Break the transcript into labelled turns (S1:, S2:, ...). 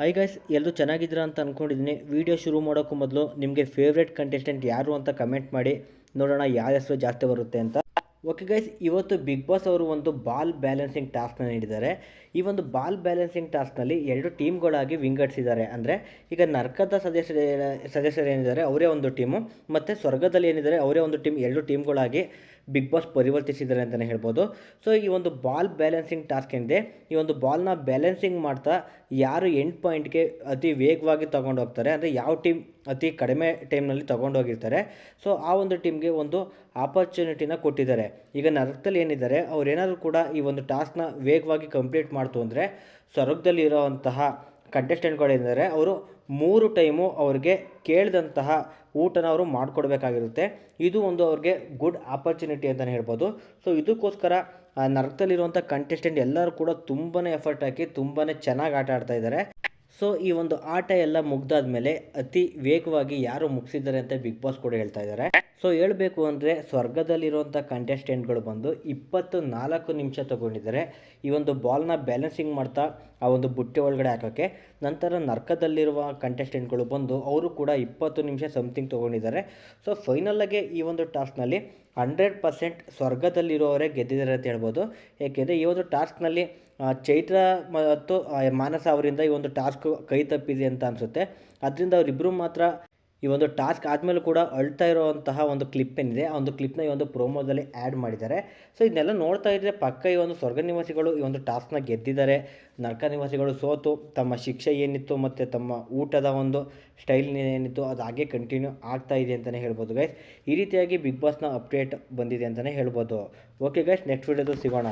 S1: High guys ಎಲ್ಲರೂ ಚೆನ್ನಾಗಿದ್ದೀರಾ ಅಂತ ಅಂದ್ಕೊಂಡಿದ್ದೀನಿ ವಿಡಿಯೋ ಶುರು ಮಾಡೋಕ್ಕೂ ಮೊದಲು ನಿಮಗೆ ಫೇವ್ರೇಟ್ ಕಂಟೆಸ್ಟೆಂಟ್ ಯಾರು ಅಂತ ಕಮೆಂಟ್ ಮಾಡಿ. ನೋಡೋಣ ಯಾರ ಹೆಸರು ಜಾಸ್ತಿ ಬರುತ್ತೆ ಅಂತ. ಓಕೆ ಗೈಸ್ ಇವತ್ತು ಬಿಗ್ ಬಾಸ್ ಅವರು ಒಂದು ಬಾಲ್ ಬ್ಯಾಲೆನ್ಸಿಂಗ್ ಟಾಸ್ಕ್ನ ನೀಡಿದ್ದಾರೆ. ಈ ಒಂದು ಬಾಲ್ ಬ್ಯಾಲೆನ್ಸಿಂಗ್ ಟಾಸ್ಕ್ನಲ್ಲಿ ಎರಡು ಟೀಮ್ಗಳಾಗಿ ವಿಂಗಡಿಸಿದ್ದಾರೆ. ಅಂದರೆ ಈಗ ನರ್ಕದ ಸದಸ್ಯರು ಸದಸ್ಯರು ಏನಿದ್ದಾರೆ, ಅವರೇ ಒಂದು ಟೀಮು ಮತ್ತು ಸ್ವರ್ಗದಲ್ಲಿ ಏನಿದ್ದಾರೆ, ಅವರೇ ಒಂದು ಟೀಮ್ ಎರಡು ಟೀಮ್ಗಳಾಗಿ ಬಿಗ್ ಬಾಸ್ ಪರಿವರ್ತಿಸಿದ್ದಾರೆ ಅಂತಲೇ ಹೇಳ್ಬೋದು. ಸೊ ಈ ಒಂದು ಬಾಲ್ ಬ್ಯಾಲೆನ್ಸಿಂಗ್ ಟಾಸ್ಕ್ ಏನಿದೆ, ಈ ಒಂದು ಬಾಲ್ನ ಬ್ಯಾಲೆನ್ಸಿಂಗ್ ಮಾಡ್ತಾ ಯಾರು ಎಂಡ್ ಪಾಯಿಂಟ್ಗೆ ಅತಿ ವೇಗವಾಗಿ ತಗೊಂಡು ಹೋಗ್ತಾರೆ, ಅಂದರೆ ಯಾವ ಟೀಮ್ ಅತಿ ಕಡಿಮೆ ಟೈಮ್ನಲ್ಲಿ ತಗೊಂಡೋಗಿರ್ತಾರೆ ಸೊ ಆ ಒಂದು ಟೀಮ್ಗೆ ಒಂದು ಆಪರ್ಚುನಿಟಿನ ಕೊಟ್ಟಿದ್ದಾರೆ. ಈಗ ನರಕದಲ್ಲಿ ಏನಿದ್ದಾರೆ ಅವ್ರೇನಾದರೂ ಕೂಡ ಈ ಒಂದು ಟಾಸ್ಕ್ನ ವೇಗವಾಗಿ ಕಂಪ್ಲೀಟ್ ಮಾಡ್ತು ಅಂದರೆ, ಸ್ವರ್ಗದಲ್ಲಿರೋವಂತಹ ಕಂಟೆಸ್ಟೆಂಟ್ಗಳೇನಿದ್ದಾರೆ ಅವರು ಮೂರು ಟೈಮು ಅವ್ರಿಗೆ ಕೇಳಿದಂತಹ ಊಟನ ಅವರು ಮಾಡಿಕೊಡ್ಬೇಕಾಗಿರುತ್ತೆ. ಇದು ಒಂದು ಅವ್ರಿಗೆ ಗುಡ್ ಆಪರ್ಚುನಿಟಿ ಅಂತಲೇ ಹೇಳ್ಬೋದು. ಸೊ, ಇದಕ್ಕೋಸ್ಕರ ನರಕದಲ್ಲಿರುವಂಥ ಕಂಟೆಸ್ಟೆಂಟ್ ಎಲ್ಲರೂ ಕೂಡ ತುಂಬಾ ಎಫರ್ಟ್ ಹಾಕಿ ತುಂಬಾ ಚೆನ್ನಾಗಿ ಆಟ ಆಡ್ತಾ ಇದ್ದಾರೆ. ಸೊ ಈ ಒಂದು ಆಟ ಎಲ್ಲ ಮುಗ್ದಾದ್ಮೇಲೆ ಅತಿ ವೇಗವಾಗಿ ಯಾರು ಮುಗಿಸಿದ್ದಾರೆ ಅಂತ ಬಿಗ್ ಬಾಸ್ ಕೂಡ ಹೇಳ್ತಾ ಇದ್ದಾರೆ. ಸೊ ಹೇಳಬೇಕು ಅಂದರೆ ಸ್ವರ್ಗದಲ್ಲಿರುವಂಥ ಕಂಟೆಸ್ಟೆಂಟ್ಗಳು ಬಂದು ಇಪ್ಪತ್ತು ನಾಲ್ಕು ನಿಮಿಷ ತಗೊಂಡಿದ್ದಾರೆ. ಈ ಒಂದು ಬಾಲ್ನ ಬ್ಯಾಲೆನ್ಸಿಂಗ್ ಮಾಡ್ತಾ ಆ ಒಂದು ಬುಟ್ಟೆ ಒಳಗಡೆ ಹಾಕೋಕ್ಕೆ ನಂತರ ನರ್ಕದಲ್ಲಿರುವ ಕಂಟೆಸ್ಟೆಂಟ್ಗಳು ಬಂದು ಅವರು ಕೂಡ ಇಪ್ಪತ್ತು ನಿಮಿಷ ಸಮಥಿಂಗ್ ತೊಗೊಂಡಿದ್ದಾರೆ. ಸೊ ಫೈನಲ್ಲಾಗೆ ಈ ಒಂದು ಟಾಸ್ಕ್ನಲ್ಲಿ ಹಂಡ್ರೆಡ್ ಪರ್ಸೆಂಟ್ ಸ್ವರ್ಗದಲ್ಲಿರೋವರೇ ಗೆದ್ದಿದ್ದಾರೆ ಅಂತ ಹೇಳ್ಬೋದು. ಏಕೆಂದರೆ ಈ ಒಂದು ಟಾಸ್ಕ್ನಲ್ಲಿ ಚೈತ್ರ ಮತ್ತು ಮಾನಸ ಅವರಿಂದ ಈ ಒಂದು ಕೈ ತಪ್ಪಿದೆ ಅಂತ ಅನಿಸುತ್ತೆ. ಅದರಿಂದ ಅವರಿಬ್ಬರು ಮಾತ್ರ ಈ ಒಂದು ಟಾಸ್ಕ್ ಆದಮೇಲೆ ಕೂಡ ಅಳ್ತಾ ಇರೋವಂತಹ ಒಂದು ಕ್ಲಿಪ್ ಏನಿದೆ, ಆ ಒಂದು ಕ್ಲಿಪ್ನ ಈ ಒಂದು ಪ್ರೋಮೋದಲ್ಲಿ ಆ್ಯಡ್ ಮಾಡಿದ್ದಾರೆ. ಸೊ ಇದನ್ನೆಲ್ಲ ನೋಡ್ತಾ ಇದ್ದರೆ ಪಕ್ಕ ಈ ಒಂದು ಸ್ವರ್ಗ ನಿವಾಸಿಗಳು ಈ ಒಂದು ಟಾಸ್ಕ್ನ ಗೆದ್ದಿದ್ದಾರೆ. ನರ್ಕ ನಿವಾಸಿಗಳು ಸೋತು, ತಮ್ಮ ಶಿಕ್ಷೆ ಏನಿತ್ತು ಮತ್ತು ತಮ್ಮ ಊಟದ ಒಂದು ಸ್ಟೈಲ್ ಏನಿತ್ತು, ಅದು ಹಾಗೆ ಕಂಟಿನ್ಯೂ ಆಗ್ತಾ ಇದೆ ಅಂತಲೇ ಹೇಳ್ಬೋದು ಗೈಸ್ ಈ ರೀತಿಯಾಗಿ ಬಿಗ್ ಬಾಸ್ನ ಅಪ್ಡೇಟ್ ಬಂದಿದೆ ಅಂತಲೇ ಹೇಳ್ಬೋದು. ಓಕೆ ಗೈಸ್ ನೆಕ್ಸ್ಟ್ ವೀಡಿಯೋದು ಸಿಗೋಣ.